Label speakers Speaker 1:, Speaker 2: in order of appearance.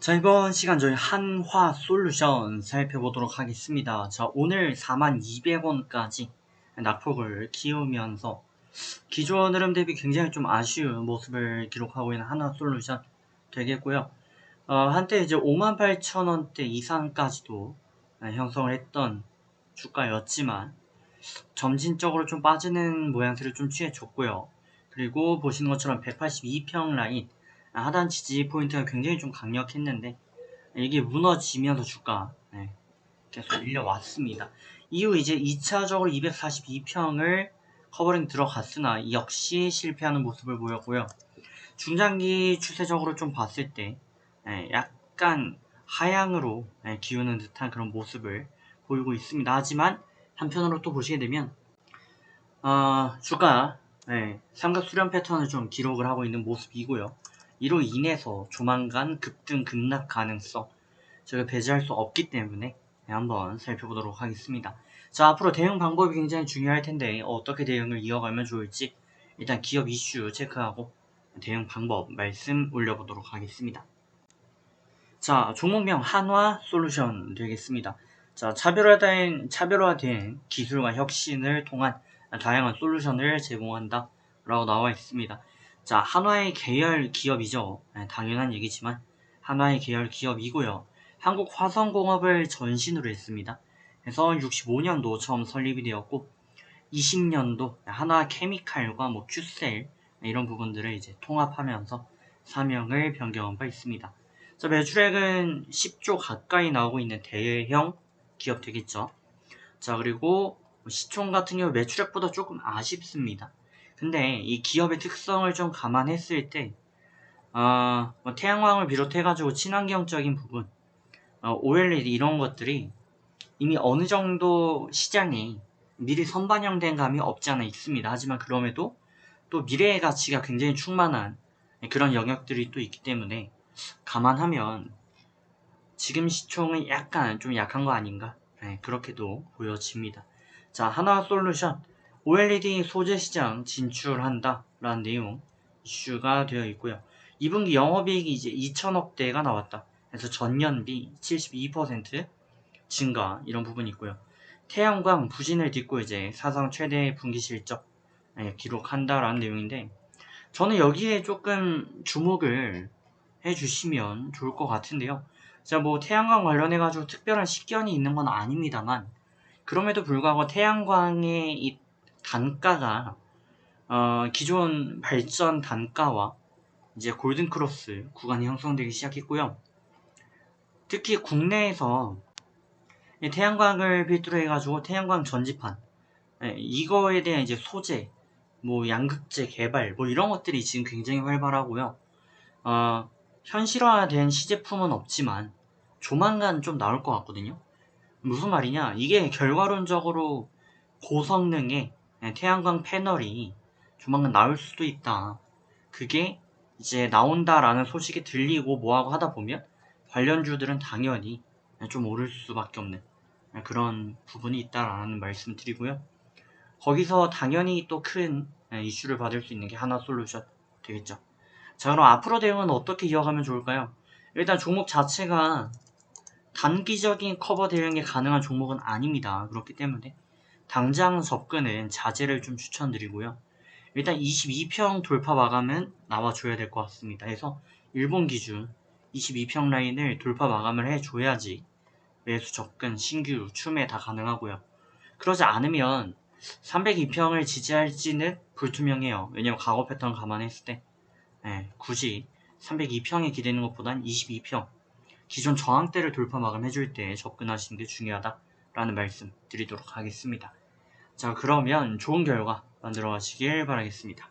Speaker 1: 자 이번 시간 저희 한화 솔루션 살펴보도록 하겠습니다. 자 오늘 42,200원까지 낙폭을 키우면서 기존 흐름 대비 굉장히 좀 아쉬운 모습을 기록하고 있는 한화 솔루션 되겠고요. 어, 한때 이제 58,000원대 이상까지도 형성을 했던 주가였지만 점진적으로 좀 빠지는 모양새를 좀 취해줬고요. 그리고 보시는 것처럼 182평 라인 하단 지지 포인트가 굉장히 좀 강력했는데 이게 무너지면서 주가 네, 계속 밀려왔습니다. 이후 이제 2차적으로 242평을 커버링 들어갔으나 역시 실패하는 모습을 보였고요. 중장기 추세적으로 좀 봤을 때 네, 약간 하향으로 네, 기우는 듯한 그런 모습을 보이고 있습니다. 하지만 한편으로 또 보시게 되면 어, 주가 네, 삼각 수렴 패턴을 좀 기록을 하고 있는 모습이고요. 이로 인해서 조만간 급등 급락 가능성 저희가 배제할 수 없기 때문에 한번 살펴보도록 하겠습니다. 자 앞으로 대응 방법이 굉장히 중요할 텐데 어떻게 대응을 이어가면 좋을지 일단 기업 이슈 체크하고 대응 방법 말씀 올려보도록 하겠습니다. 자 종목명 한화 솔루션 되겠습니다. 자 차별화된 차별화된 기술과 혁신을 통한 다양한 솔루션을 제공한다 라고 나와 있습니다. 자, 한화의 계열 기업이죠. 네, 당연한 얘기지만 한화의 계열 기업이고요. 한국 화성공업을 전신으로 했습니다. 그래서 65년도 처음 설립이 되었고 20년도 한화 케미칼과 뭐 큐셀 이런 부분들을 이제 통합하면서 사명을 변경한 바 있습니다. 자, 매출액은 10조 가까이 나오고 있는 대형 기업 되겠죠. 자, 그리고 시총 같은 경우 매출액보다 조금 아쉽습니다. 근데 이 기업의 특성을 좀 감안했을 때, 어, 뭐 태양광을 비롯해가지고 친환경적인 부분, 어, OLED 이런 것들이 이미 어느 정도 시장이 미리 선반영된 감이 없지 않아 있습니다. 하지만 그럼에도 또 미래의 가치가 굉장히 충만한 그런 영역들이 또 있기 때문에 감안하면 지금 시총은 약간 좀 약한 거 아닌가? 네, 그렇게도 보여집니다. 자, 하나 솔루션. OLED 소재 시장 진출한다 라는 내용 이슈가 되어 있고요. 2분기 영업이익이 이제 2천억대가 나왔다. 그래서 전년비 72% 증가 이런 부분이 있고요. 태양광 부진을 딛고 이제 사상 최대 분기 실적 네, 기록한다라는 내용인데 저는 여기에 조금 주목을 해주시면 좋을 것 같은데요. 자, 뭐 태양광 관련해가지고 특별한 식견이 있는 건 아닙니다만 그럼에도 불구하고 태양광의 이 단가가 어, 기존 발전 단가와 이제 골든 크로스 구간이 형성되기 시작했고요. 특히 국내에서 태양광을 필두로 해가지고 태양광 전지판 예, 이거에 대한 이제 소재, 뭐 양극재 개발 뭐 이런 것들이 지금 굉장히 활발하고요. 어, 현실화된 시제품은 없지만 조만간 좀 나올 것 같거든요. 무슨 말이냐? 이게 결과론적으로 고성능의 태양광 패널이 조만간 나올 수도 있다. 그게 이제 나온다라는 소식이 들리고 뭐하고 하다 보면 관련주들은 당연히 좀 오를 수밖에 없는 그런 부분이 있다라는 말씀 드리고요. 거기서 당연히 또 큰 이슈를 받을 수 있는 게 하나 솔루션 되겠죠. 자, 그럼 앞으로 대응은 어떻게 이어가면 좋을까요? 일단 종목 자체가 단기적인 커버 대응이 가능한 종목은 아닙니다. 그렇기 때문에 당장 접근은 자제를 좀 추천드리고요. 일단 22평 돌파 마감은 나와줘야 될 것 같습니다. 그래서 일본 기준 22평 라인을 돌파 마감을 해줘야지 매수 접근, 신규, 추매 다 가능하고요. 그러지 않으면 302평을 지지할지는 불투명해요. 왜냐면 과거 패턴 감안했을 때 네, 굳이 302평에 기대는 것보단 22평 기존 저항대를 돌파 마감해줄 때 접근하시는 게 중요하다라는 말씀 드리도록 하겠습니다. 자 그러면 좋은 결과 만들어 가시길 바라겠습니다.